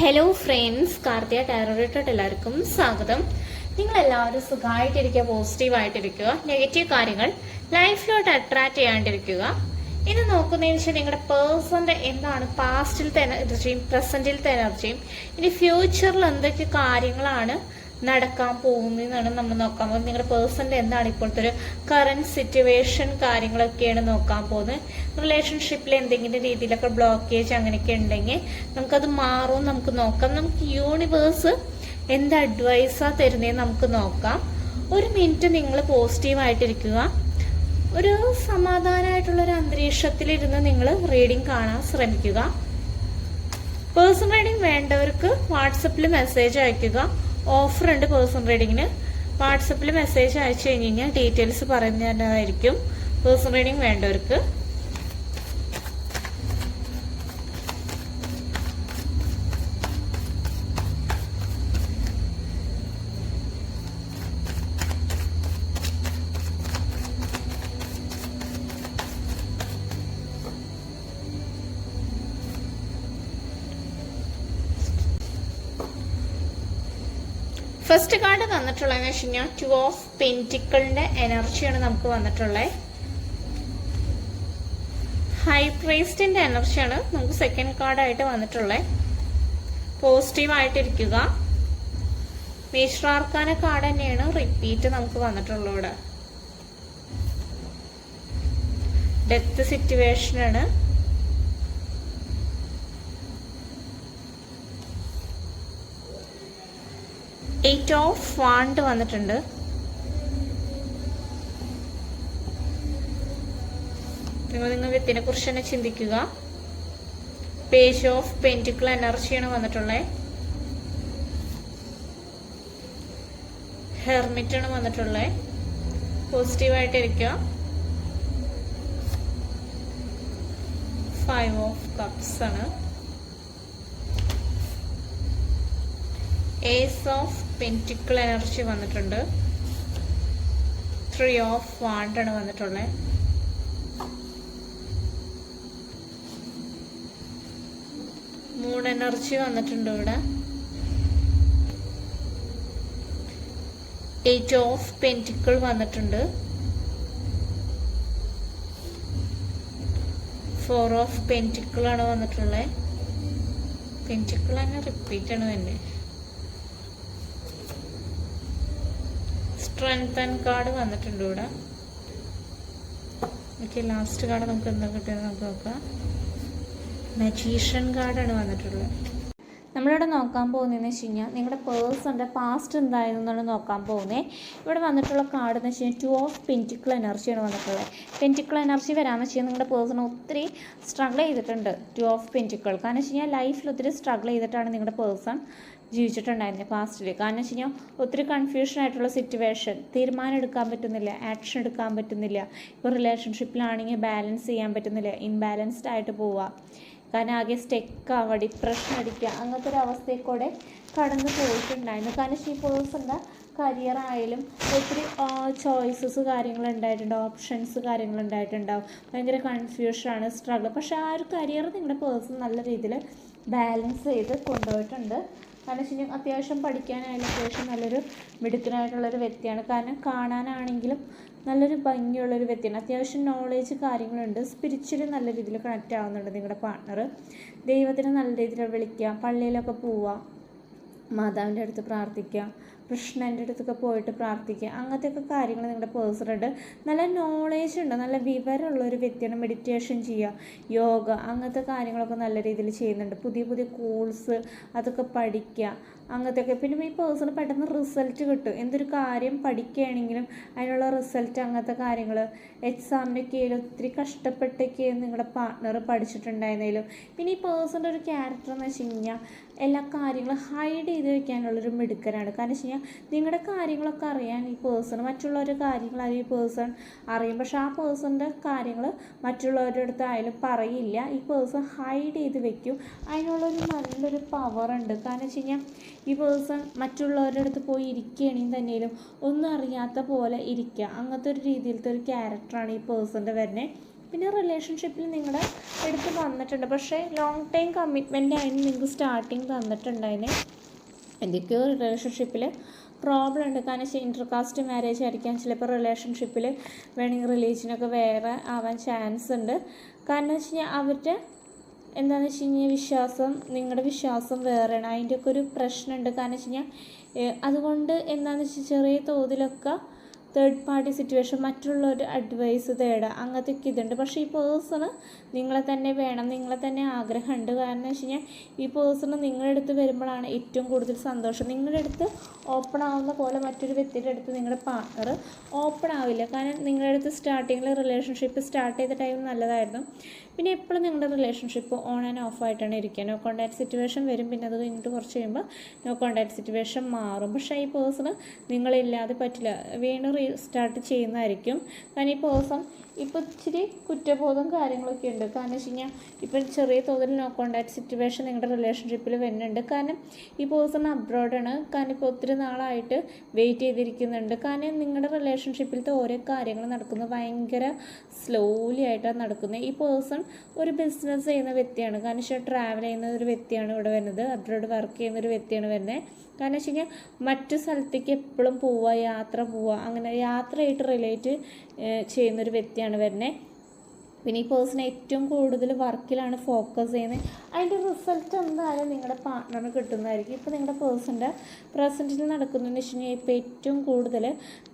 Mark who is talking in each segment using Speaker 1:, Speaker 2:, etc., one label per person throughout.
Speaker 1: Hello friends Karthika ടാരോറിട്ടോട്ട് എല്ലാവർക്കും സ്വാഗതം. നിങ്ങൾ എല്ലാവരും സുഖമായിട്ടിരിക്കുക പോസിറ്റീവായിട്ടിരിക്കുക നെഗറ്റീവ് കാര്യങ്ങൾ ലൈഫിലോട്ട് അട്രാക്ട് ചെയ്യാണ്ടിരിക്കുക. ഇത് നോക്കുന്നതിന് വെച്ചാൽ നിങ്ങളുടെ പേഴ്സന്റെ എന്താണ് പാസ്റ്റിലത്തെ എനർജിയും പ്രസന്റിലത്തെ എനർജിയും ഇനി ഫ്യൂച്ചറിൽ എന്തൊക്കെ കാര്യങ്ങളാണ് നടക്കാൻ പോകുന്നതെന്നാണ് നമ്മൾ നോക്കാൻ പോകുന്നത്. നിങ്ങളുടെ പേഴ്സണൽ എന്താണ് ഇപ്പോഴത്തെ ഒരു കറന്റ് സിറ്റുവേഷൻ കാര്യങ്ങളൊക്കെയാണ് നോക്കാൻ പോകുന്നത്. റിലേഷൻഷിപ്പിൽ എന്തെങ്കിലും രീതിയിലൊക്കെ ബ്ലോക്കേജ് അങ്ങനെയൊക്കെ ഉണ്ടെങ്കിൽ നമുക്കത് മാറും നമുക്ക് നോക്കാം. നമുക്ക് യൂണിവേഴ്സ് എന്ത് അഡ്വൈസാ തരുന്നതെന്ന് നമുക്ക് നോക്കാം. ഒരു മിനിറ്റ് നിങ്ങൾ പോസിറ്റീവായിട്ടിരിക്കുക ഒരു സമാധാനമായിട്ടുള്ള ഒരു അന്തരീക്ഷത്തിലിരുന്ന് നിങ്ങൾ റീഡിംഗ് കാണാൻ ശ്രമിക്കുക. പേഴ്സണൽ റീഡിംഗ് വേണ്ടവർക്ക് വാട്സപ്പിൽ മെസ്സേജ് അയക്കുക. ഓഫർ ഉണ്ട് പേഴ്സൺ റീഡിങ്ങിന്. വാട്സപ്പിൽ മെസ്സേജ് അയച്ചു കഴിഞ്ഞ് കഴിഞ്ഞാൽ ഡീറ്റെയിൽസ് പറഞ്ഞു തരുന്നതായിരിക്കും. പേഴ്സൺ റീഡിങ് വേണ്ടവർക്ക്. ഫസ്റ്റ് കാർഡ് തന്നിട്ടുള്ളതെന്ന് വെച്ച് കഴിഞ്ഞാൽ ടു ഓഫ് പെന്റിക്കിളിന്റെ എനർജിയാണ് നമുക്ക് വന്നിട്ടുള്ളത് ഹൈ പ്രൈസ്ഡിന്റെ എനർജിയാണ് നമുക്ക് സെക്കൻഡ് കാർഡായിട്ട് വന്നിട്ടുള്ളത് പോസിറ്റീവ് ആയിട്ടിരിക്കുക. മേശ്രാർക്കാന കാർഡ് തന്നെയാണ് റിപ്പീറ്റ് നമുക്ക് വന്നിട്ടുള്ളത് ഇവിടെ. ഡെത്ത് സിറ്റുവേഷനാണ് എയ്റ്റ് ഓഫ് വാണ്ട് വന്നിട്ടുണ്ട്. നിങ്ങൾ നിങ്ങൾ വ്യക്തിനെ കുറിച്ച് തന്നെ ചിന്തിക്കുക. പേജ് ഓഫ് പെന്റിക്കിൾ എനർജിയാണ് വന്നിട്ടുള്ളത് ഹെർമിറ്റ് ആണ് വന്നിട്ടുള്ളത് പോസിറ്റീവായിട്ട് ഇരിക്കുക ഫൈവ് ഓഫ് കപ്സ് ആണ്. ഏസ് ഓഫ് പെന്റിക്കിൾ എനർജി വന്നിട്ടുണ്ട്. ത്രീ ഓഫ് വാണ്ടാണ് വന്നിട്ടുള്ളത് മൂൺ എനർജി വന്നിട്ടുണ്ട് ഇവിടെ. എയ്റ്റ് ഓഫ് പെന്റിക്കിൾ വന്നിട്ടുണ്ട്. ഫോർ ഓഫ് പെന്റിക്കിളാണ് വന്നിട്ടുള്ളത് പെന്റിക്കിൾ തന്നെ റിപ്പീറ്റ് ആണ് തന്നെ സ്ട്രെങ്ത് ആൻഡ് കാർഡ് വന്നിട്ടുണ്ട് ഇവിടെ. ഓക്കെ ലാസ്റ്റ് കാർഡ് നമുക്ക് എന്താ കിട്ടിയത് നമുക്ക് നോക്കാം. മജീഷ്യൻ കാർഡാണ് വന്നിട്ടുള്ളത്. നമ്മളിവിടെ നോക്കാൻ പോകുന്നതെന്ന് വെച്ച് കഴിഞ്ഞാൽ നിങ്ങളുടെ പേഴ്സണിന്റെ പാസ്റ്റ് എന്തായിരുന്നു എന്നാണ് നോക്കാൻ പോകുന്നത് ഇവിടെ വന്നിട്ടുള്ള കാർഡ് എന്ന് വെച്ച് കഴിഞ്ഞാൽ ടു ഓഫ് പെന്റിക്കിൾ എനർജിയാണ് വന്നിട്ടുള്ളത്. പെന്റിക്കിൾ എനർജി വരാമെന്ന് വെച്ച് കഴിഞ്ഞാൽ നിങ്ങളുടെ പേഴ്സൺ ഒത്തിരി സ്ട്രഗിൾ ചെയ്തിട്ടുണ്ട്. ടു ഓഫ് പെന്റിക്കിൾ കാരണം വെച്ച് കഴിഞ്ഞാൽ ലൈഫിൽ ഒത്തിരി സ്ട്രഗിൾ ചെയ്തിട്ടാണ് നിങ്ങളുടെ പേഴ്സൺ ജീവിച്ചിട്ടുണ്ടായിരുന്നത് പാസ്റ്റിൽ കാരണം വെച്ച് കഴിഞ്ഞാൽ ഒത്തിരി കൺഫ്യൂഷൻ ആയിട്ടുള്ള സിറ്റുവേഷൻ തീരുമാനം എടുക്കാൻ പറ്റുന്നില്ല ആക്ഷൻ എടുക്കാൻ പറ്റുന്നില്ല. ഇപ്പോൾ റിലേഷൻഷിപ്പിലാണെങ്കിൽ ബാലൻസ് ചെയ്യാൻ പറ്റുന്നില്ല ഇൻബാലൻസ്ഡ് ആയിട്ട് പോവുക കാരണം ആകെ സ്റ്റെക്കാവുക ഡിപ്രഷൻ അടിക്കുക അങ്ങനത്തെ ഒരു അവസ്ഥയിൽ കൂടെ കടന്നു പോയിട്ടുണ്ടായിരുന്നു. കാരണം ഈ ഇപ്പോൾ കരിയർ ആയാലും ഒത്തിരി ചോയ്സസ് കാര്യങ്ങൾ ഉണ്ടായിട്ടുണ്ട് ഓപ്ഷൻസ് കാര്യങ്ങൾ ഉണ്ടായിട്ടുണ്ടാവും. ഭയങ്കര കൺഫ്യൂഷനാണ് സ്ട്രഗിൾ പക്ഷേ ആ ഒരു കരിയർ നിങ്ങളുടെ പേഴ്സൺ നല്ല രീതിയിൽ ബാലൻസ് ചെയ്ത് കൊണ്ടുപോയിട്ടുണ്ട്. കാരണം വെച്ച് കഴിഞ്ഞാൽ അത്യാവശ്യം പഠിക്കാനായാലും അത്യാവശ്യം നല്ലൊരു മിടുക്കനായിട്ടുള്ളൊരു വ്യക്തിയാണ്. കാരണം കാണാനാണെങ്കിലും നല്ലൊരു ഭംഗിയുള്ളൊരു വ്യക്തിയാണ്. അത്യാവശ്യം നോളേജ് കാര്യങ്ങളുണ്ട്. സ്പിരിച്വലി നല്ല രീതിയിൽ കണക്റ്റ് ആവുന്നുണ്ട് നിങ്ങളുടെ പാർട്ണർ ദൈവത്തിന് നല്ല രീതിയിൽ വിളിക്കുക പള്ളിയിലൊക്കെ പോവുക മാതാവിന്റെ അടുത്ത് പ്രാർത്ഥിക്കുക കൃഷ്ണന്റെ അടുത്തൊക്കെ പോയിട്ട് പ്രാർത്ഥിക്കുക. അങ്ങനത്തെയൊക്കെ കാര്യങ്ങൾ നിങ്ങളുടെ പേഴ്സണുണ്ട് നല്ല നോളേജ് ഉണ്ട്. നല്ല വിവരമുള്ള ഒരു വ്യക്തിയാണ് മെഡിറ്റേഷൻ ചെയ്യുക. യോഗ അങ്ങനത്തെ കാര്യങ്ങളൊക്കെ നല്ല രീതിയിൽ ചെയ്യുന്നുണ്ട്. പുതിയ പുതിയ കോഴ്സ് അതൊക്കെ പഠിക്കുക. അങ്ങനത്തെയൊക്കെ. പിന്നെ ഈ പേഴ്സണ് പെട്ടെന്ന് റിസൾട്ട് കിട്ടും. എന്തൊരു കാര്യം പഠിക്കുകയാണെങ്കിലും അതിനുള്ള റിസൾട്ട് അങ്ങനത്തെ കാര്യങ്ങൾ. എക്സാമിനൊക്കെ ആയാലും ഒത്തിരി കഷ്ടപ്പെട്ടൊക്കെ നിങ്ങളുടെ പാർട്ട്ണർ പഠിച്ചിട്ടുണ്ടായിരുന്നാലും. പിന്നെ ഈ പേഴ്സണിന്റെ ഒരു ക്യാരക്ടർ എന്ന് വെച്ച് കഴിഞ്ഞാൽ എല്ലാ കാര്യങ്ങളും ഹൈഡ് ചെയ്ത് വെക്കാനുള്ളൊരു മിടുക്കനാണ്. കാരണം വെച്ച് കഴിഞ്ഞാൽ നിങ്ങളുടെ കാര്യങ്ങളൊക്കെ അറിയാൻ ഈ പേഴ്സൺ മറ്റുള്ളവരുടെ കാര്യങ്ങൾ ഈ പേഴ്സൺ അറിയും. പക്ഷെ ആ പേഴ്സണിന്റെ കാര്യങ്ങൾ മറ്റുള്ളവരുടെ അടുത്ത് ആയാലും പറയില്ല. ഈ പേഴ്സൺ ഹൈഡ് ചെയ്ത് വെക്കും. അതിനുള്ളൊരു നല്ലൊരു പവർ ഉണ്ട്. കാരണം വെച്ച് കഴിഞ്ഞാൽ ഈ പേഴ്സൺ മറ്റുള്ളവരുടെ അടുത്ത് പോയി ഇരിക്കുകയാണെങ്കിൽ തന്നെയും ഒന്നും അറിയാത്ത പോലെ ഇരിക്കുക. അങ്ങനത്തെ ഒരു രീതിയിലത്തെ ഒരു ക്യാരക്ടറാണ് ഈ പേഴ്സന്റെ വരുന്നത്. പിന്നെ റിലേഷൻഷിപ്പിൽ നിങ്ങളുടെ എടുത്ത് വന്നിട്ടുണ്ട്. പക്ഷേ ലോങ് ടൈം കമ്മിറ്റ്മെന്റ് ആയിരുന്നു നിങ്ങൾക്ക് സ്റ്റാർട്ടിങ് തന്നിട്ടുണ്ടായിന്. എന്തൊക്കെയോ റിലേഷൻഷിപ്പിൽ പ്രോബ്ലം ഉണ്ട്. കാരണം വെച്ചാൽ ഇന്റർകാസ്റ്റ് മാരേജ് ആയിരിക്കാം. ചിലപ്പോൾ റിലേഷൻഷിപ്പിൽ വേണമെങ്കിൽ റിലീജിയനൊക്കെ വേറെ ആവാൻ ചാൻസ് ഉണ്ട്. കാരണം വെച്ച് കഴിഞ്ഞാൽ അവരുടെ എന്താണെന്ന് വെച്ച് കഴിഞ്ഞാൽ വിശ്വാസം നിങ്ങളുടെ വിശ്വാസം വേറെയാണ്. അതിന്റെയൊക്കെ ഒരു പ്രശ്നമുണ്ട്. കാരണം വെച്ച് കഴിഞ്ഞാൽ അതുകൊണ്ട് എന്താണെന്ന് വെച്ചാൽ ചെറിയ തോതിലൊക്കെ തേർഡ് പാർട്ടി സിറ്റുവേഷൻ മറ്റുള്ളൊരു അഡ്വൈസ് തേടുക അങ്ങനത്തെ ഒക്കെ ഇതുണ്ട്. പക്ഷേ ഈ പേഴ്സണ് നിങ്ങളെ തന്നെ വേണം നിങ്ങളെ തന്നെ ആഗ്രഹമുണ്ട്. കാരണം വെച്ച് കഴിഞ്ഞാൽ ഈ പേഴ്സണ് നിങ്ങളുടെ അടുത്ത് വരുമ്പോഴാണ് ഏറ്റവും കൂടുതൽ സന്തോഷം. നിങ്ങളുടെ അടുത്ത് ഓപ്പൺ ആവുന്ന പോലെ മറ്റൊരു വ്യക്തിയുടെ അടുത്ത് നിങ്ങളുടെ പാർട്ണർ ഓപ്പൺ ആവില്ല. കാരണം നിങ്ങളുടെ അടുത്ത് സ്റ്റാർട്ടിങ്ങിൽ റിലേഷൻഷിപ്പ് സ്റ്റാർട്ട് ചെയ്ത ടൈം നല്ലതായിരുന്നു. പിന്നെ എപ്പോഴും നിങ്ങളുടെ റിലേഷൻഷിപ്പ് ഓൺ ആൻഡ് ഓഫ് ആയിട്ടാണ് ഇരിക്കുക. നോ കോൺടാക്ട് സിറ്റുവേഷൻ വരും. പിന്നെ അത് കഴിഞ്ഞിട്ട് കുറച്ച് കഴിയുമ്പോൾ നോ കോൺടാക്ട് സിറ്റുവേഷൻ മാറും. പക്ഷേ ഈ പേഴ്സണ് നിങ്ങളില്ലാതെ പറ്റില്ല. വീണ്ടും റീസ്റ്റാർട്ട് ചെയ്യുന്നതായിരിക്കും. കാരണം ഈ പേഴ്സൺ ഇപ്പോൾ ഇച്ചിരി കുറ്റബോധം കാര്യങ്ങളൊക്കെ ഉണ്ട്. കാരണം വെച്ച് കഴിഞ്ഞാൽ ഇപ്പം ചെറിയ തോതിൽ നോ കോൺടാക്ട് സിറ്റുവേഷൻ നിങ്ങളുടെ റിലേഷൻഷിപ്പിൽ വരുന്നുണ്ട്. കാരണം ഈ പേഴ്സൺ അബ്രോഡാണ് കാരണം ഇപ്പോൾ ഒത്തിരി നാളായിട്ട് വെയിറ്റ് ചെയ്തിരിക്കുന്നുണ്ട്. കാരണം നിങ്ങളുടെ റിലേഷൻഷിപ്പിലത്തെ ഓരോ കാര്യങ്ങൾ നടക്കുന്നത് ഭയങ്കര സ്ലോലി ആയിട്ടാണ് നടക്കുന്നത്. ഈ പേഴ്സൺ ഒരു ബിസിനസ് ചെയ്യുന്ന വ്യക്തിയാണ്. കാരണം വെച്ചാൽ ട്രാവൽ ചെയ്യുന്ന ഒരു വ്യക്തിയാണ് ഇവിടെ വരുന്നത്. അബ്രോഡ് വർക്ക് ചെയ്യുന്ന ഒരു വ്യക്തിയാണ് വരുന്നത്. കാരണം വെച്ച് കഴിഞ്ഞാൽ മറ്റു സ്ഥലത്തേക്ക് എപ്പോഴും പോവുക യാത്ര പോവുക അങ്ങനെ യാത്രയായിട്ട് റിലേറ്റ് ചെയ്യുന്നൊരു വ്യക്തിയാണ് വരുന്നത് പിന്നെ ഈ പേഴ്സൺ ഏറ്റവും കൂടുതൽ വർക്കിലാണ് ഫോക്കസ് ചെയ്യുന്നത്. അതിന്റെ റിസൾട്ട് എന്തായാലും നിങ്ങളുടെ പാർട്ട്ണറിന് കിട്ടുന്നതായിരിക്കും. ഇപ്പോൾ നിങ്ങളുടെ പേഴ്സന്റെ പ്രസന്റിൽ നടക്കുന്നതെന്ന് വെച്ച് കഴിഞ്ഞാൽ ഇപ്പോൾ ഏറ്റവും കൂടുതൽ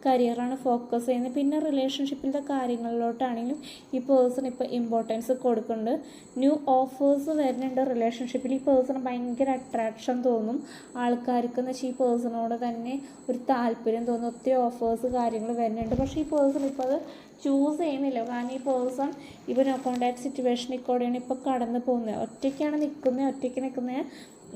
Speaker 1: കരിയറാണ് ഫോക്കസ് ചെയ്യുന്നത്. പിന്നെ റിലേഷൻഷിപ്പിന്റെ കാര്യങ്ങളിലോട്ടാണെങ്കിലും ഈ പേഴ്സൺ ഇപ്പോൾ ഇമ്പോർട്ടൻസ് കൊടുക്കുന്നുണ്ട്. ന്യൂ ഓഫേഴ്സ് വരുന്നുണ്ട് റിലേഷൻഷിപ്പിൽ ഈ പേഴ്സൺ ഭയങ്കര അട്രാക്ഷൻ തോന്നും ആൾക്കാർക്ക് എന്ന് വെച്ചാൽ ഈ പേഴ്സണോട് തന്നെ ഒരു താല്പര്യം തോന്നും. ഒത്തിരി ഓഫേഴ്സ് കാര്യങ്ങൾ വരുന്നുണ്ട്. പക്ഷേ ഈ പേഴ്സൺ ഇപ്പോൾ അത് ചൂസ് ചെയ്യുന്നില്ല. കാരണം ഈ പേഴ്സൺ ഇവൻ അക്കൗണ്ടായിട്ട് സിറ്റുവേഷനിൽ കൂടെയാണ് ഇപ്പോൾ കടന്നു പോകുന്നത് ഒറ്റയ്ക്കാണ് നിൽക്കുന്നത് ഒറ്റയ്ക്ക് നിൽക്കുന്ന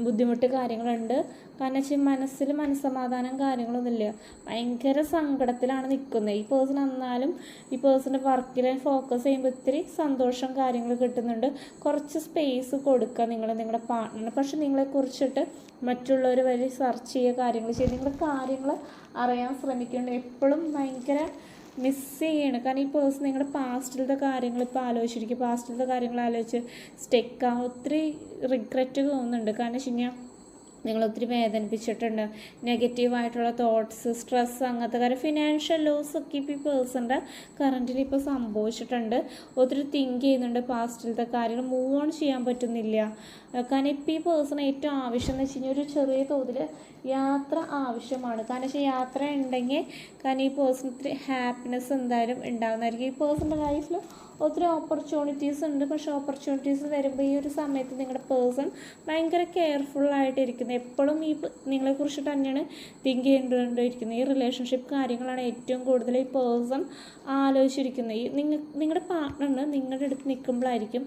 Speaker 1: ബുദ്ധിമുട്ട് കാര്യങ്ങളുണ്ട്. കാരണം വെച്ചാൽ മനസ്സിൽ മനസ്സമാധാനം കാര്യങ്ങളൊന്നുമില്ല. ഭയങ്കര സങ്കടത്തിലാണ് നിൽക്കുന്നത് ഈ പേഴ്സൺ എന്നാലും ഈ പേഴ്സന്റെ വർക്കിൽ ഫോക്കസ് ചെയ്യുമ്പോൾ ഇത്തിരി സന്തോഷം കാര്യങ്ങൾ കിട്ടുന്നുണ്ട്. കുറച്ച് സ്പേസ് കൊടുക്കുക നിങ്ങൾ നിങ്ങളുടെ പാർട്ട്ണറിന് പക്ഷെ നിങ്ങളെ കുറിച്ചിട്ട് മറ്റുള്ളവർ വഴി സെർച്ച് ചെയ്യുക കാര്യങ്ങൾ ചെയ്യുക. നിങ്ങളുടെ കാര്യങ്ങൾ അറിയാൻ ശ്രമിക്കുന്നുണ്ട് എപ്പോഴും ഭയങ്കര മിസ് ചെയ്യണം. കാരണം ഈ പേഴ്സൺ നിങ്ങളുടെ പാസ്റ്റിലത്തെ കാര്യങ്ങൾ ഇപ്പോൾ ആലോചിച്ചിരിക്കും. പാസ്റ്റിലത്തെ കാര്യങ്ങൾ ആലോചിച്ച് സ്റ്റെക്കാവും ഒത്തിരി റിഗ്രറ്റ് തോന്നുന്നുണ്ട്. കാരണം വെച്ച് കഴിഞ്ഞാൽ നിങ്ങൾ ഒത്തിരി വേദനിപ്പിച്ചിട്ടുണ്ട് നെഗറ്റീവായിട്ടുള്ള തോട്ട്സ് സ്ട്രെസ് അങ്ങനത്തെ കാര്യം ഫിനാൻഷ്യൽ ലോസ് ഒക്കെ ഇപ്പോൾ ഈ പേഴ്സന്റെ കറന്റിൽ ഇപ്പോൾ സംഭവിച്ചിട്ടുണ്ട്. ഒത്തിരി തിങ്ക് ചെയ്യുന്നുണ്ട്. പാസ്റ്റിലത്തെ കാര്യങ്ങൾ മൂവ് ഓൺ ചെയ്യാൻ പറ്റുന്നില്ല. കാരണം ഇപ്പോൾ ഈ പേഴ്സൺ ഏറ്റവും ആവശ്യം എന്ന് വെച്ച് കഴിഞ്ഞാൽ ഒരു ചെറിയ തോതിൽ യാത്ര ആവശ്യമാണ്. കാരണം വെച്ചാൽ യാത്ര ഉണ്ടെങ്കിൽ കാരണം ഈ പേഴ്സൺ ഹാപ്പിനെസ് എന്തായാലും ഉണ്ടാകുന്നതായിരിക്കും ഈ പേഴ്സന്റെ ലൈഫിൽ ഒത്തിരി ഓപ്പർച്യൂണിറ്റീസ് ഉണ്ട്. പക്ഷേ ഓപ്പർച്യൂണിറ്റീസ് വരുമ്പോൾ ഈ ഒരു സമയത്ത് നിങ്ങളുടെ പേഴ്സൺ ഭയങ്കര കെയർഫുള്ളായിട്ടിരിക്കുന്നത് എപ്പോഴും ഈ നിങ്ങളെക്കുറിച്ച് തന്നെയാണ് തിങ്ക് ചെയ്തുകൊണ്ടിരിക്കുന്നത് ഈ റിലേഷൻഷിപ്പ് കാര്യങ്ങളാണ് ഏറ്റവും കൂടുതൽ ഈ പേഴ്സൺ ആലോചിച്ചിരിക്കുന്നത് ഈ നിങ്ങൾ നിങ്ങളുടെ പാർട്ട്ണറിന് നിങ്ങളുടെ അടുത്ത് നിൽക്കുമ്പോഴായിരിക്കും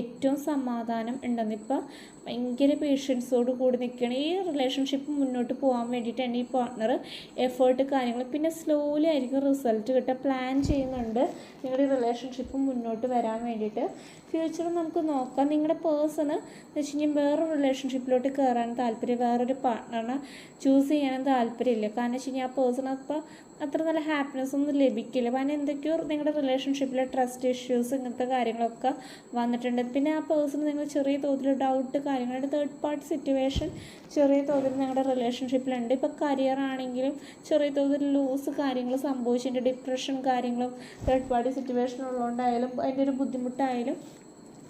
Speaker 1: ഏറ്റവും സമാധാനം ഉണ്ടെന്ന്. ഇപ്പോൾ ഭയങ്കര പേഷ്യൻസോട് കൂടി നിൽക്കുകയാണ് ഈ റിലേഷൻഷിപ്പ് മുന്നോട്ട് പോകാൻ വേണ്ടിയിട്ടാണ് ഈ പാർട്ട്ണർ എഫേർട്ട് കാര്യങ്ങൾ പിന്നെ സ്ലോലി ആയിരിക്കും റിസൾട്ട് കിട്ടുക. പ്ലാൻ ചെയ്യുന്നുണ്ട് നിങ്ങളുടെ റിലേഷൻഷിപ്പ് മുന്നോട്ട് വരാൻ വേണ്ടിയിട്ട്. ഫ്യൂച്ചറിൽ നമുക്ക് നോക്കാം. നിങ്ങളുടെ പേഴ്സണ് എന്ന് വെച്ച് കഴിഞ്ഞാൽ വേറൊരു റിലേഷൻഷിപ്പിലോട്ട് കയറാൻ താല്പര്യം. വേറൊരു പാർട്ട്ണറിനെ ചൂസ് ചെയ്യാനും താല്പര്യമില്ല. കാരണം വെച്ച് കഴിഞ്ഞാൽ ആ പേഴ്സൺ അപ്പോൾ അത്ര നല്ല ഹാപ്പിനെസ് ഒന്നും ലഭിക്കില്ല. കാരണം എന്തൊക്കെയോ നിങ്ങളുടെ റിലേഷൻഷിപ്പിൽ ട്രസ്റ്റ് ഇഷ്യൂസ് ഇങ്ങനത്തെ കാര്യങ്ങളൊക്കെ വന്നിട്ടുണ്ട്. പിന്നെ ആ പേഴ്സൺ നിങ്ങൾ ചെറിയ തോതിൽ ഡൗട്ട് കാര്യങ്ങളുടെ തേർഡ് പാർട്ടി സിറ്റുവേഷൻ ചെറിയ തോതിൽ നിങ്ങളുടെ റിലേഷൻഷിപ്പിലുണ്ട് ഇപ്പോൾ കരിയർ ആണെങ്കിലും ചെറിയ തോതിൽ ലൂസ് കാര്യങ്ങൾ സംഭവിച്ചിട്ടുണ്ട്. ഡിപ്രഷൻ കാര്യങ്ങളും തേർഡ് പാർട്ടി സിറ്റുവേഷൻ ഉള്ളതുകൊണ്ടായാലും അതിന്റെ ഒരു ബുദ്ധിമുട്ടായാലും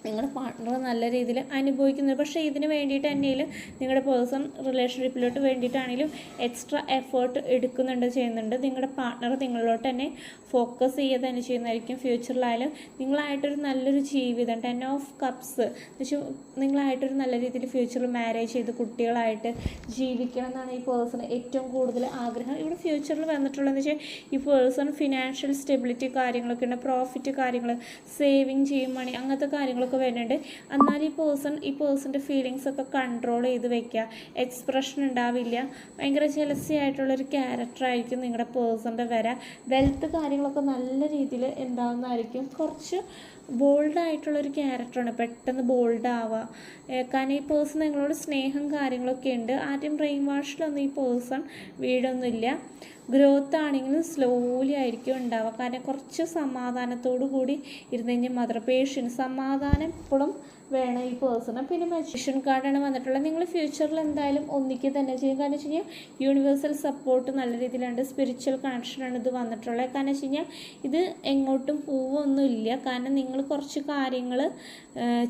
Speaker 1: നിങ്ങളുടെ പാർട്ട്ണർ നല്ല രീതിയിൽ അനുഭവിക്കുന്നത്. പക്ഷേ ഇതിന് വേണ്ടിയിട്ട് തന്നെയും നിങ്ങളുടെ പേഴ്സൺ റിലേഷൻഷിപ്പിലോട്ട് വേണ്ടിയിട്ടാണെങ്കിലും എക്സ്ട്രാ എഫേർട്ട് എടുക്കുന്നുണ്ട് ചെയ്യുന്നുണ്ട്. നിങ്ങളുടെ പാർട്ട്ണർ നിങ്ങളിലോട്ട് തന്നെ ഫോക്കസ് ചെയ്യുക തന്നെ ചെയ്യുന്നതായിരിക്കും ഫ്യൂച്ചറിലായാലും നിങ്ങളായിട്ടൊരു നല്ലൊരു ജീവിതം ടെൻ ഓഫ് കപ്സ് എന്നുവെച്ചാൽ നിങ്ങളായിട്ടൊരു നല്ല രീതിയിൽ ഫ്യൂച്ചറിൽ മാരേജ് ചെയ്ത് കുട്ടികളായിട്ട് ജീവിക്കണം എന്നാണ് ഈ പേഴ്സൺ ഏറ്റവും കൂടുതൽ ആഗ്രഹം. ഇവിടെ ഫ്യൂച്ചറിൽ വന്നിട്ടുള്ളതെന്ന് വെച്ചാൽ ഈ പേഴ്സൺ ഫിനാൻഷ്യൽ സ്റ്റെബിലിറ്റി കാര്യങ്ങളൊക്കെ ഉണ്ട് പ്രോഫിറ്റ് കാര്യങ്ങൾ സേവിങ് ചെയ്യും മണി അങ്ങനത്തെ കാര്യങ്ങളൊക്കെ വരുന്നുണ്ട്. എന്നാൽ ഈ പേഴ്സൺ ഈ പേഴ്സന്റെ ഫീലിങ്സ് ഒക്കെ കൺട്രോൾ ചെയ്ത് വെക്കുക. എക്സ്പ്രഷൻ ഉണ്ടാവില്ല. ഭയങ്കര ജലസി ആയിട്ടുള്ളൊരു ക്യാരക്ടറായിരിക്കും നിങ്ങളുടെ പേഴ്സന്റെ വര. വെൽത്ത് കാര്യങ്ങളൊക്കെ നല്ല രീതിയിൽ ഉണ്ടാകുന്നതായിരിക്കും കുറച്ച് ബോൾഡായിട്ടുള്ളൊരു ക്യാരക്ടറാണ് പെട്ടെന്ന് ബോൾഡാവുക കാരണം ഈ പേഴ്സൺ നിങ്ങളോട് സ്നേഹം കാര്യങ്ങളൊക്കെ ഉണ്ട്. ആദ്യം ബ്രെയിൻ വാഷിലൊന്നും ഈ പേഴ്സൺ വീടൊന്നുമില്ല. ഗ്രോത്ത് ആണെങ്കിലും സ്ലോലി ആയിരിക്കും ഉണ്ടാവുക. കാരണം കുറച്ച് സമാധാനത്തോടു കൂടി ഇരുന്ന് കഴിഞ്ഞാൽ മദർ പേഷ്യൻ സമാധാനം എപ്പോഴും വേണം ഈ പേഴ്സണ്. പിന്നെ മജീഷ്യൻ കാർഡാണ് വന്നിട്ടുള്ളത്. നിങ്ങൾ ഫ്യൂച്ചറിൽ എന്തായാലും ഒന്നിക്കുക തന്നെ ചെയ്യും. കാരണം വെച്ച് കഴിഞ്ഞാൽ യൂണിവേഴ്സൽ സപ്പോർട്ട് നല്ല രീതിയിലുണ്ട്. സ്പിരിച്വൽ കണക്ഷനാണ് ഇത് വന്നിട്ടുള്ളത്. കാരണം വെച്ച് കഴിഞ്ഞാൽ ഇത് എങ്ങോട്ടും പോവൊന്നുമില്ല. കാരണം നിങ്ങൾ കുറച്ച് കാര്യങ്ങൾ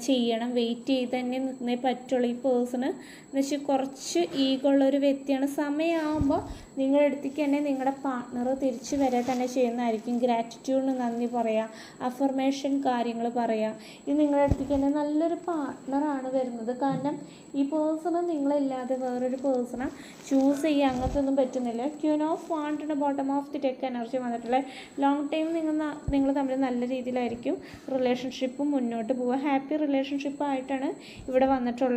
Speaker 1: ചെയ്യണം. വെയിറ്റ് ചെയ്ത് തന്നെ നിന്നേ പറ്റുള്ളൂ ഈ പേഴ്സണ്. എന്ന് വെച്ചാൽ കുറച്ച് ഈഗോ ഉള്ള ഒരു വ്യക്തിയാണ്. സമയമാകുമ്പോൾ നിങ്ങളുടെ അടുത്തേക്ക് തന്നെ നിങ്ങളുടെ പാർട്ണർ തിരിച്ചു വരെ തന്നെ ചെയ്യുന്നതായിരിക്കും. ഗ്രാറ്റിറ്റ്യൂഡിന് നന്ദി പറയുക അഫർമേഷൻ കാര്യങ്ങൾ പറയുക ഇത് നിങ്ങളുടെ അടുത്തേക്ക് തന്നെ നല്ലൊരു പാർട്ട്ണറാണ് വരുന്നത്. കാരണം ഈ പേഴ്സണെ നിങ്ങളില്ലാതെ വേറൊരു പേഴ്സണെ ചൂസ് ചെയ്യുക അങ്ങനത്തെ ഒന്നും പറ്റുന്നില്ല. Queen of വാണ്ടിന്റെ bottom of the deck energy വന്നിട്ടുള്ള ലോങ് ടൈം നിങ്ങൾ നിങ്ങൾ തമ്മിൽ നല്ല രീതിയിലായിരിക്കും. റിലേഷൻഷിപ്പ് മുന്നോട്ട് പോവുക. ഹാപ്പി റിലേഷൻഷിപ്പ് ആയിട്ടാണ് ഇവിടെ വന്നിട്ടുള്ളത്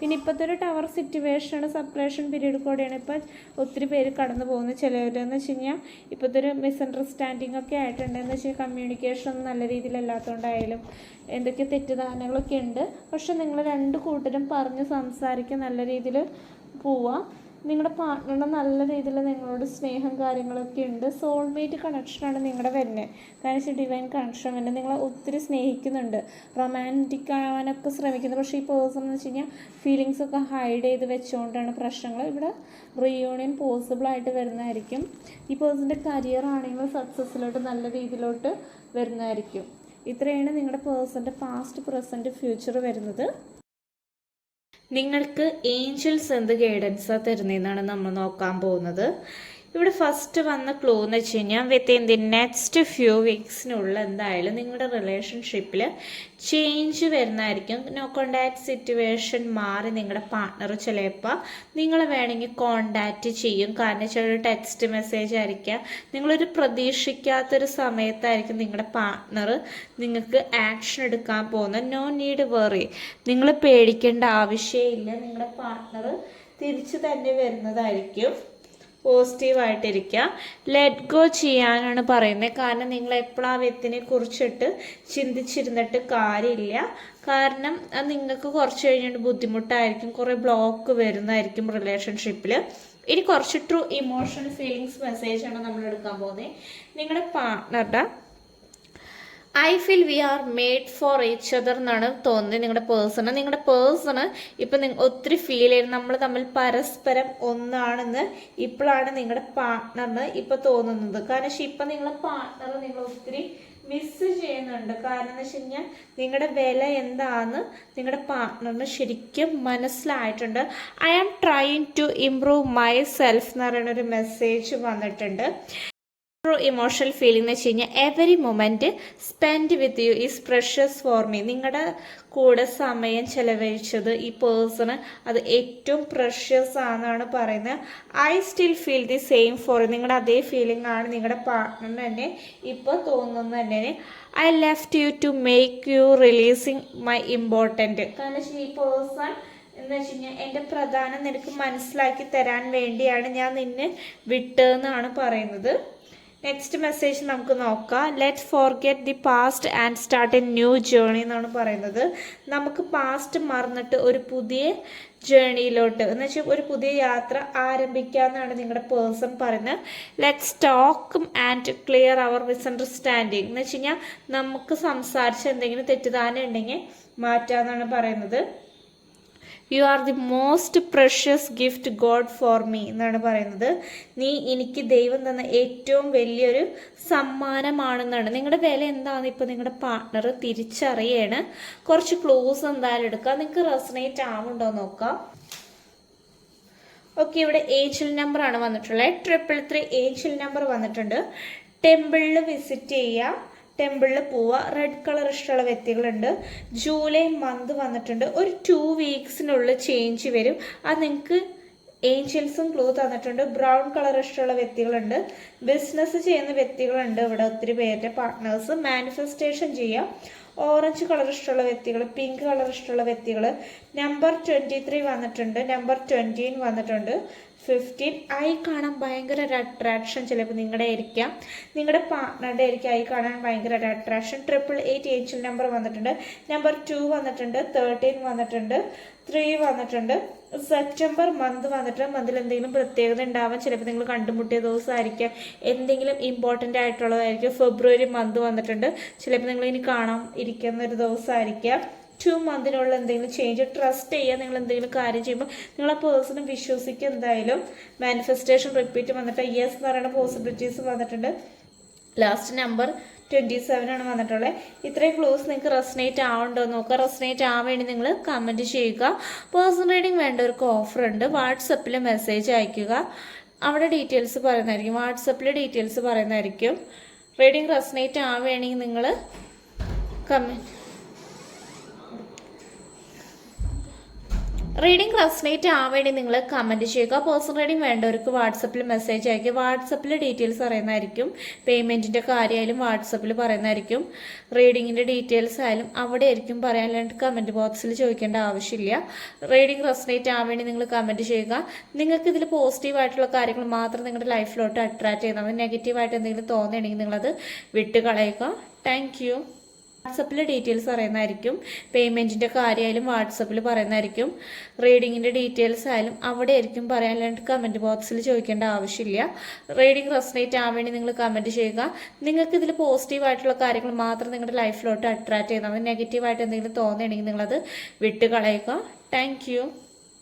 Speaker 1: പിന്നെ ഇപ്പോഴത്തെ ഒരു ടവർ സിറ്റുവേഷനാണ് സെപ്പറേഷൻ പീരീഡ് കൂടെയാണ് ഇപ്പോൾ ഒത്തിരി പേര് കടന്നു പോകുന്നത്. ചിലവരെന്ന് വെച്ച് കഴിഞ്ഞാൽ ഇപ്പോഴത്തെ ഒരു മിസ്അണ്ടർസ്റ്റാൻഡിങ് ഒക്കെ ആയിട്ടുണ്ടെന്ന് വെച്ചാൽ കമ്മ്യൂണിക്കേഷൻ നല്ല രീതിയിലല്ലാത്തതുകൊണ്ടായാലും എന്തൊക്കെ തെറ്റിദ്ധാരണകളൊക്കെ ഉണ്ട്. പക്ഷെ നിങ്ങൾ രണ്ട് കൂട്ടരും പറഞ്ഞ് സംസാരിക്കുക നല്ല രീതിയിൽ പോവുക നിങ്ങളുടെ പാർട്ട്ണറിന് നല്ല രീതിയിൽ നിങ്ങളോട് സ്നേഹം കാര്യങ്ങളൊക്കെ ഉണ്ട്. സോൾമേറ്റ് കണക്ഷനാണ് നിങ്ങളുടെ വരുന്നത് കാരണം വെച്ചാൽ ഡിവൈൻ കണക്ഷൻ വരുന്നത് നിങ്ങളെ ഒത്തിരി സ്നേഹിക്കുന്നുണ്ട്. റൊമാന്റിക് ആവാനൊക്കെ ശ്രമിക്കുന്നു പക്ഷേ ഈ പേഴ്സൺ എന്ന് വെച്ച് കഴിഞ്ഞാൽ ഫീലിങ്സൊക്കെ ഹൈഡ് ചെയ്ത് വെച്ചുകൊണ്ടാണ് പ്രശ്നങ്ങൾ. ഇവിടെ റീയൂണിയൻ പോസിബിളായിട്ട് വരുന്നതായിരിക്കും. ഈ പേഴ്സന്റെ കരിയർ ആണെങ്കിലും സക്സസ്സിലോട്ട് നല്ല രീതിയിലോട്ട് വരുന്നതായിരിക്കും. ഇത്രയാണ് നിങ്ങളുടെ പേഴ്സന്റെ പാസ്റ്റ് പ്രസന്റ് ഫ്യൂച്ചർ വരുന്നത്. നിങ്ങൾക്ക് ഏഞ്ചൽസ് എന്ത് ഗൈഡൻസാണ് തരുന്നതെന്നാണ് നമ്മൾ നോക്കാൻ പോകുന്നത്. ഇവിടെ ഫസ്റ്റ് വന്ന ക്ലോ എന്ന് വെച്ച് കഴിഞ്ഞാൽ വിത്തിൻ ദി നെക്സ്റ്റ് ഫ്യൂ വീക്സിനുള്ള എന്തായാലും നിങ്ങളുടെ റിലേഷൻഷിപ്പിൽ ചേഞ്ച് വരുന്നതായിരിക്കും. നോ കോണ്ടാക്ട് സിറ്റുവേഷൻ മാറി നിങ്ങളുടെ പാർട്ണർ ചിലപ്പോൾ നിങ്ങൾ വേണമെങ്കിൽ കോണ്ടാക്റ്റ് ചെയ്യും. കാരണം വെച്ചാൽ ഒരു ടെക്സ്റ്റ് മെസ്സേജ് ആയിരിക്കാം. നിങ്ങളൊരു പ്രതീക്ഷിക്കാത്തൊരു സമയത്തായിരിക്കും നിങ്ങളുടെ പാർട്ണർ നിങ്ങൾക്ക് ആക്ഷൻ എടുക്കാൻ പോകുന്നത്. നോ നീഡ് വെറി നിങ്ങൾ പേടിക്കേണ്ട ആവശ്യമില്ല നിങ്ങളുടെ പാർട്ണർ തിരിച്ചു തന്നെ വരുന്നതായിരിക്കും. പോസിറ്റീവായിട്ടിരിക്കുക ലെറ്റ് ഗോ ചെയ്യാനാണ് പറയുന്നത് കാരണം നിങ്ങൾ എപ്പോഴാ വ്യക്തിനെ കുറിച്ചിട്ട് ചിന്തിച്ചിരുന്നിട്ട് കാര്യമില്ല. കാരണം അത് നിങ്ങൾക്ക് കുറച്ച് കഴിഞ്ഞിട്ട് ബുദ്ധിമുട്ടായിരിക്കും. കുറേ ബ്ലോക്ക് വരുന്നതായിരിക്കും റിലേഷൻഷിപ്പിൽ ഇനി കുറച്ച് ട്രൂ ഇമോഷണൽ ഫീലിങ്സ് മെസ്സേജാണ് നമ്മൾ എടുക്കാൻ പോകുന്നത് നിങ്ങളുടെ പാർട്ട്ണറുടെ I feel we are made for each other എന്നാണ് തോന്നുന്നത് നിങ്ങളുടെ പേഴ്സണ് നിങ്ങളുടെ പേഴ്സണ് ഇപ്പം നിങ്ങൾ ഒത്തിരി ഫീൽ ചെയ്യുന്നത് നമ്മൾ തമ്മിൽ പരസ്പരം ഒന്നാണെന്ന് ഇപ്പോഴാണ് നിങ്ങളുടെ പാർട്ട്ണറിന് ഇപ്പം തോന്നുന്നത്. കാരണം പക്ഷെ ഇപ്പം നിങ്ങളുടെ പാർട്ട്ണർ നിങ്ങൾ ഒത്തിരി മിസ് ചെയ്യുന്നുണ്ട്. കാരണം എന്ന് വെച്ച് കഴിഞ്ഞാൽ നിങ്ങളുടെ വില എന്താണെന്ന് നിങ്ങളുടെ പാർട്ട്ണറിന് ശരിക്കും മനസ്സിലായിട്ടുണ്ട്. I am trying to improve myself എന്ന് പറയുന്ന ഒരു മെസ്സേജ് വന്നിട്ടുണ്ട്. ട്രൂ ഇമോഷണൽ ഫീലിംഗ് എന്ന് വെച്ച് കഴിഞ്ഞാൽ every moment spend with you is precious for me നിങ്ങളുടെ കൂടെ സമയം ചെലവഴിച്ചത് ഈ പേഴ്സണ് അത് ഏറ്റവും പ്രഷ്യസ് ആണെന്നാണ് പറയുന്നത്. I still feel the same for നിങ്ങളുടെ അതേ ഫീലിംഗ് ആണ് നിങ്ങളുടെ പാർട്ട്ണറിന് തന്നെ ഇപ്പോൾ തോന്നുന്നത് തന്നെ. I left you to make you releasing my important കാരണം വെച്ചാൽ ഈ പേഴ്സൺ എന്ന് വെച്ച് കഴിഞ്ഞാൽ എന്റെ പ്രധാനം നിനക്ക് മനസ്സിലാക്കി തരാൻ വേണ്ടിയാണ് ഞാൻ നിന്നെ വിട്ടതെന്നാണ് പറയുന്നത്. നെക്സ്റ്റ് മെസ്സേജ് നമുക്ക് നോക്കാം. Let forget the past and start a new journey എന്നാണ് പറയുന്നത്. നമുക്ക് പാസ്റ്റ് മറന്നിട്ട് ഒരു പുതിയ ജേണിയിലോട്ട് എന്ന് വെച്ചാൽ ഒരു പുതിയ യാത്ര ആരംഭിക്കാമെന്നാണ് നിങ്ങളുടെ പേഴ്സൺ പറയുന്നത്. Let talk and clear our misunderstanding എന്ന് വെച്ച് കഴിഞ്ഞാൽ നമുക്ക് സംസാരിച്ച് എന്തെങ്കിലും തെറ്റിദ്ധാരണ ഉണ്ടെങ്കിൽ മാറ്റാമെന്നാണ് പറയുന്നത്. You are the most precious gift God for me എന്നാണ് പറയുന്നത്. നീ എനിക്ക് ദൈവം തന്ന ഏറ്റവും വലിയൊരു സമ്മാനമാണെന്നാണ്. നിങ്ങളുടെ വില എന്താണെന്ന് ഇപ്പോൾ നിങ്ങളുടെ പാർട്ണർ തിരിച്ചറിയാണ്. കുറച്ച് ക്ലോസ് എന്തായാലും എടുക്കുക നിങ്ങൾക്ക് റെസനേറ്റ് ആവുന്നുണ്ടോ നോക്കാം. ഓക്കെ ഇവിടെ ഏഞ്ചൽ നമ്പർ ആണ് വന്നിട്ടുള്ളത്. ട്രിപ്പിൾ ത്രീ ഏഞ്ചൽ നമ്പർ വന്നിട്ടുണ്ട്. ടെമ്പിളിൽ വിസിറ്റ് ചെയ്യുക ടെമ്പിളിൽ പോവുക റെഡ് കളർ ഇഷ്ടമുള്ള വ്യക്തികളുണ്ട്. ജൂലൈ മന്ത് വന്നിട്ടുണ്ട്. ഒരു ടു വീക്സിനുള്ളിൽ ചേഞ്ച് വരും. അത് നിങ്ങൾക്ക് ഏഞ്ചൽസും ക്ലൂ തന്നിട്ടുണ്ട്. ബ്രൗൺ കളർ ഇഷ്ടമുള്ള വ്യക്തികളുണ്ട്. ബിസിനസ് ചെയ്യുന്ന വ്യക്തികളുണ്ട്. ഇവിടെ ഒത്തിരി പേരുടെ പാർട്ട്നേഴ്സ് മാനിഫെസ്റ്റേഷൻ ചെയ്യാം. ഓറഞ്ച് കളർ ഇഷ്ടമുള്ള വ്യക്തികൾ പിങ്ക് കളർ ഇഷ്ടമുള്ള വ്യക്തികൾ നമ്പർ ട്വന്റി ത്രീ വന്നിട്ടുണ്ട്. നമ്പർ ട്വന്റീൻ വന്നിട്ടുണ്ട്. ഫിഫ്റ്റീൻ ഐ കാണാൻ ഭയങ്കര ഒരു അട്രാക്ഷൻ ചിലപ്പോൾ നിങ്ങളുടെ ആയിരിക്കാം. നിങ്ങളുടെ പാർട്ട്ണറുടെ ആയിരിക്കും ഐ കാണാൻ ഭയങ്കര ഒരു attraction triple eight angel number വന്നിട്ടുണ്ട്. നമ്പർ ടു വന്നിട്ടുണ്ട്. തേർട്ടീൻ വന്നിട്ടുണ്ട്. ത്രീ വന്നിട്ടുണ്ട്. സെപ്റ്റംബർ മന്ത് വന്നിട്ട് മന്തിൽ എന്തെങ്കിലും പ്രത്യേകത ഉണ്ടാവാൻ ചിലപ്പോൾ നിങ്ങൾ കണ്ടുമുട്ടിയ ദിവസമായിരിക്കാം. എന്തെങ്കിലും ഇമ്പോർട്ടന്റ് ആയിട്ടുള്ളതായിരിക്കും. ഫെബ്രുവരി മന്ത് വന്നിട്ടുണ്ട്. ചിലപ്പോൾ നിങ്ങൾ ഇനി കാണാൻ ഇരിക്കുന്ന ഒരു ദിവസമായിരിക്കാം. ടു മന്തിനുള്ള എന്തെങ്കിലും ചേഞ്ച് ട്രസ്റ്റ് ചെയ്യുക നിങ്ങൾ എന്തെങ്കിലും കാര്യം ചെയ്യുമ്പോൾ നിങ്ങൾ ആ പേഴ്സണും വിശ്വസിക്കുക എന്തായാലും. മാനിഫെസ്റ്റേഷൻ റിപ്പീറ്റ് വന്നിട്ട് യെസ് എന്ന് പറയുന്ന പോസിബിലിറ്റീസ് വന്നിട്ടുണ്ട്. ലാസ്റ്റ് നമ്പർ ട്വന്റി ആണ് വന്നിട്ടുള്ളത് ഇത്രയും ക്ലോസ് നിങ്ങൾക്ക് റെസനേറ്റ് ആവുണ്ടോ നോക്കുക. റെസനേറ്റ് ആവാൻ വേണ്ടി നിങ്ങൾ കമന്റ് ചെയ്യുക. പേഴ്സണൽ റീഡിങ് വേണ്ടവർക്ക് ഓഫർ ഉണ്ട്. വാട്സപ്പിൽ മെസ്സേജ് അയയ്ക്കുക അവിടെ ഡീറ്റെയിൽസ് പറയുന്നതായിരിക്കും. വാട്സപ്പിൽ ഡീറ്റെയിൽസ് പറയുന്നതായിരിക്കും. റീഡിംഗ് റെസനേറ്റ് ആവുകയാണെങ്കിൽ നിങ്ങൾ കമന്റ് റീഡിംഗ് റെസനേറ്റ് ആവേണ്ടി നിങ്ങൾ കമന്റ് ചെയ്യുക. പേഴ്സണൽ റീഡിംഗ് വേണ്ടവർക്ക് വാട്സപ്പിൽ മെസ്സേജ് അയക്കുക. വാട്സപ്പിൽ ഡീറ്റെയിൽസ് അറിയുന്നതായിരിക്കും. പേയ്മെന്റിന്റെ കാര്യമായാലും വാട്സപ്പിൽ പറയുന്നതായിരിക്കും. റീഡിങ്ങിന്റെ ഡീറ്റെയിൽസ് ആയാലും അവിടെ ആയിരിക്കും അല്ലാണ്ട് കമന്റ് ബോക്സിൽ ചോദിക്കേണ്ട ആവശ്യമില്ല. റീഡിംഗ് റെസനേറ്റ് ആവേണ്ടി നിങ്ങൾ കമന്റ് ചെയ്യുക. നിങ്ങൾക്ക് ഇതിൽ പോസിറ്റീവായിട്ടുള്ള കാര്യങ്ങൾ മാത്രം നിങ്ങളുടെ ലൈഫിലോട്ട് അട്രാക്റ്റ് ചെയ്യുന്നത് നെഗറ്റീവായിട്ട് എന്തെങ്കിലും തോന്നുകയാണെങ്കിൽ നിങ്ങളത് വിട്ടുകളയുക. താങ്ക് വാട്സപ്പിൽ ഡീറ്റെയിൽസ് പറയുന്നതായിരിക്കും. പേയ്മെന്റിന്റെ കാര്യമായാലും വാട്സപ്പിൽ പറയുന്നതായിരിക്കും. റീഡിങ്ങിന്റെ ഡീറ്റെയിൽസ് ആയാലും അവിടെ ആയിരിക്കും പറയാൻ അല്ലാണ്ട് കമന്റ് ബോക്സിൽ ചോദിക്കേണ്ട ആവശ്യമില്ല. റീഡിംഗ് റെസനേറ്റ് ആവാൻ വേണ്ടി നിങ്ങൾ കമന്റ് ചെയ്യുക. നിങ്ങൾക്ക് ഇതിൽ പോസിറ്റീവായിട്ടുള്ള കാര്യങ്ങൾ മാത്രം നിങ്ങളുടെ ലൈഫിലോട്ട് അട്രാക്റ്റ് ചെയ്യുന്നത് നെഗറ്റീവായിട്ട് എന്തെങ്കിലും തോന്നുകയാണെങ്കിൽ നിങ്ങളത് വിട്ട് കളയുക താങ്ക്